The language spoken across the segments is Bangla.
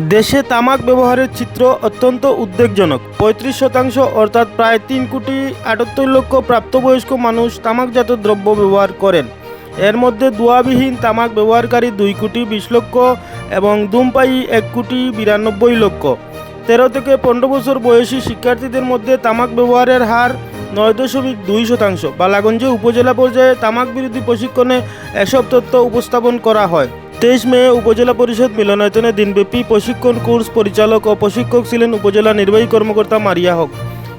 দেশে তামাক ব্যবহারের চিত্র অত্যন্ত উদ্বেগজনক। পঁয়ত্রিশ শতাংশ, অর্থাৎ প্রায় তিন কোটি আটাত্তর লক্ষ প্রাপ্তবয়স্ক মানুষ তামাকজাত দ্রব্য ব্যবহার করেন। এর মধ্যে দোয়াবিহীন তামাক ব্যবহারকারী দুই কোটি বিশ লক্ষ এবং ধূমপায়ী এক কোটি বিরানব্বই লক্ষ। তেরো থেকে পনেরো বছর বয়সী শিক্ষার্থীদের মধ্যে তামাক ব্যবহারের হার নয় দশমিক দুই শতাংশ। বালাগঞ্জে উপজেলা পর্যায়ে তামাক বিরোধী প্রশিক্ষণে এসব তথ্য উপস্থাপন করা হয়। তেইশ মে উপজেলা পরিষদ মিলনায়তনে দিনব্যাপী প্রশিক্ষণ কোর্স পরিচালক ও প্রশিক্ষক ছিলেন উপজেলা নির্বাহী কর্মকর্তা মারিয়া হক।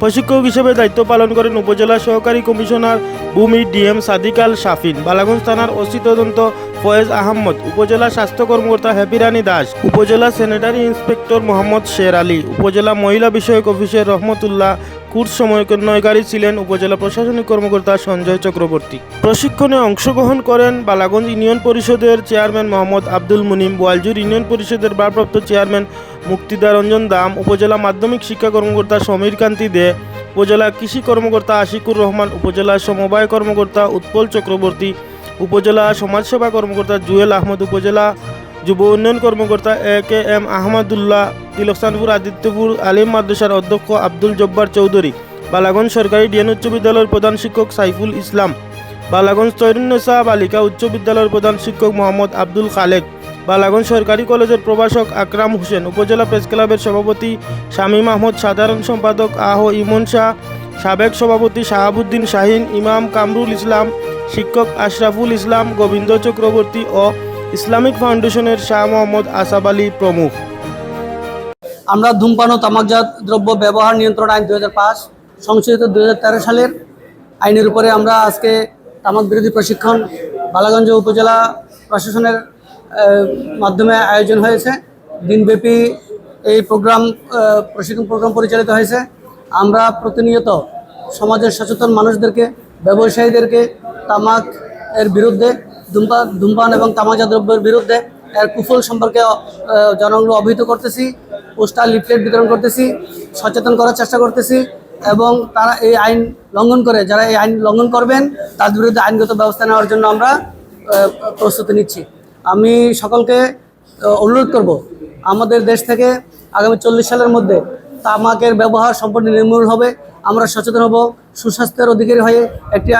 প্রশিক্ষক হিসেবে দায়িত্ব পালন করেন উপজেলা সহকারী কমিশনার ভূমি ডিএম সাদিক আল শাফিন, বালাগঞ্জ থানার ওসি তদন্ত ফয়েজ আহমদ উপজেলা স্বাস্থ্য কর্মকর্তা হ্যাপিরানী দাস, উপজেলা স্যানিটারি ইন্সপেক্টর মোহাম্মদ শের আলী, উপজেলা মহিলা বিষয়ক অফিসের রহমতুল্লাহ কুর্স সমন্বয়কারী ছিলেন উপজেলা প্রশাসনিক কর্মকর্তা সঞ্জয় চক্রবর্তী। প্রশিক্ষণে অংশগ্রহণ করেন বালাগঞ্জ ইউনিয়ন পরিষদের চেয়ারম্যান মোহাম্মদ আব্দুল মুনিম বোয়ালজুর ইউনিয়ন পরিষদের ভারপ্রাপ্ত চেয়ারম্যান মুক্তিদা রঞ্জন দাম, উপজেলা মাধ্যমিক শিক্ষা কর্মকর্তা সমীর কান্তি দে, উপজেলা কৃষি কর্মকর্তা আশিকুর রহমান, উপজেলা সমবায় কর্মকর্তা উৎপল চক্রবর্তী, উপজেলা সমাজসেবা কর্মকর্তা জুয়েল আহমদ, উপজেলা যুব উন্নয়ন কর্মকর্তা A K M Ahmadullah Tilakstanpur Adityapur আলিম মাদ্রাসার অধ্যক্ষ আব্দুল জব্বার চৌধুরী, বালাগঞ্জ সরকারি ডিএন উচ্চ বিদ্যালয়ের প্রধান শিক্ষক সাইফুল ইসলাম, বালাগঞ্জ তৈরুন্নেসা বালিকা উচ্চ বিদ্যালয়ের প্রধান শিক্ষক মোহাম্মদ আব্দুল খালেক, বালাগঞ্জ সরকারি কলেজের প্রভাষক আকরাম হোসেন, উপজেলা প্রেস ক্লাবের সভাপতি শামীম আহমদ, সাধারণ সম্পাদক আহ ইমন শাহ, সাবেক সভাপতি শাহাবুদ্দিন শাহিন, ইমাম কামরুল ইসলাম, শিক্ষক আশরাফুল ইসলাম, গোবিন্দ চক্রবর্তী ও ইসলামিক ফাউন্ডেশনের শাহ মোহাম্মদ আসাব আলী প্রমুখ। আমরা ধূমপান ও তামাকজাত দ্রব্য ব্যবহার নিয়ন্ত্রণ আইন দু সংশোধিত দু হাজার তেরো সালের আইনের উপরে আমরা আজকে তামাক বিরোধী প্রশিক্ষণ বালাগঞ্জ উপজেলা প্রশাসনের মাধ্যমে আয়োজন হয়েছে। দিনব্যাপী এই প্রোগ্রাম প্রশিক্ষণ প্রোগ্রাম পরিচালিত হয়েছে। আমরা প্রতিনিয়ত সমাজের সচেতন মানুষদেরকে, ব্যবসায়ীদেরকে তামাক এর বিরুদ্ধে ধূমপান ধূমপান এবং তামাকজাত দ্রব্যের বিরুদ্ধে, এর কুফল সম্পর্কে জনগণ অবহিত করতেছি, পোস্টার, লিফলেট বিতরণ করতেছি, সচেতন করার চেষ্টা করতেছি, এবং তারা এই আইন লঙ্ঘন করে, যারা এই আইন লঙ্ঘন করবেন তাদের বিরুদ্ধে আইনগত ব্যবস্থা নেওয়ার জন্য আমরা প্রস্তুতি নিচ্ছি। আমি সকলকে অনুরোধ করব, আমাদের দেশ থেকে আগামী চল্লিশ সালের মধ্যে তামাকের ব্যবহার সম্পূর্ণ নির্মূল হবে, আমরা সচেতন হব, সুস্বাস্থ্যের অধিকারী হয়ে একটি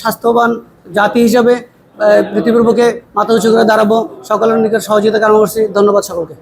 স্বাস্থ্যবান জাতি হিসাবে পৃথিবীর বুকে মাথা উঁচু করে দাঁড়াবো সকলের নিকট সহযোগিতা কারণ করছি। ধন্যবাদ সকলকে।